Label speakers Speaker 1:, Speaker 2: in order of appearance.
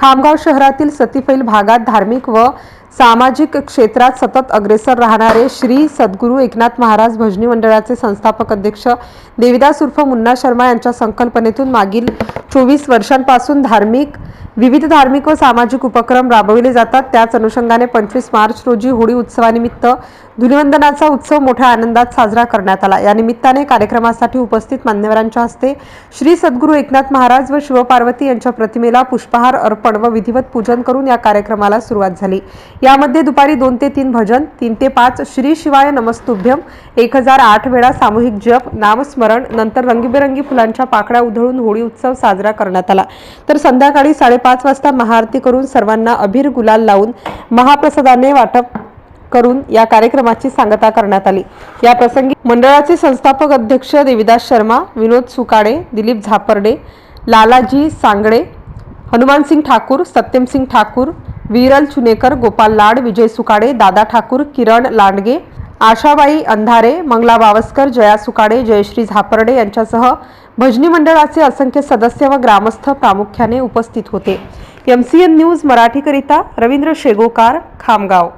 Speaker 1: खामगाव शहरातील सतीफैल भागात धार्मिक व सामाजिक क्षेत्रात सतत अग्रेसर राहणारे श्री सद्गुरू एकनाथ महाराज भजनी मंडळाचे संस्थापक अध्यक्ष देविदास उर्फ मुन्ना शर्मा यांच्या संकल्पनेतून मागील चोवीस वर्षांपासून धार्मिक विविध धार्मिक व सामाजिक उपक्रम राबविले जातात. त्याच अनुषंगाने पंचवीस मार्च रोजी होळी उत्सवानिमित्त धुलिवंदनाचा उत्सव मोठ्या आनंदात साजरा करण्यात आला. या निमित्ताने कार्यक्रमासाठी उपस्थित मान्यवरांच्या हस्ते श्री सद्गुरू एकनाथ महाराज व शिवपार्वती यांच्या प्रतिमेला पुष्पहार अर्पण व विधिवत पूजन करून या कार्यक्रमाला सुरुवात झाली. यामध्ये दुपारी दोन ते तीन भजन तीन ते पाच श्री शिवाय नमस्तुभ्यम एक हजार आठ वेळा सामूहिक जप नामस्मरण नंतर रंगीबेरंगी फुलांच्या पाकळ्या उधळून होळी उत्सव साजरा करण्यात आला. तर संध्याकाळी साडे साडेपाच वाजता महाआरती करून सर्वांना अभिर गुलाल लावून महाप्रसादाने वाटप करून या कार्यक्रमाची सांगता करण्यात आली. या प्रसंगी मंडळाचे संस्थापक अध्यक्ष देविदास शर्मा विनोद सुकाडे दिलीप झापर्डे लालाजी सांगडे हनुमानसिंग ठाकूर सत्यमसिंग ठाकूर विरल चुनेकर गोपाल लाड विजय सुकाडे दादा ठाकूर किरण लांडगे आशाबाई अंधारे मंगला बावस्कर जया सुकाडे जयश्री झापर्डे यांच्यासह भजनी मंडळाचे असंख्य सदस्य व ग्रामस्थ प्रामुख्याने उपस्थित होते. एम सी एन न्यूज मराठीकरिता रवींद्र शेगोकार खामगाव.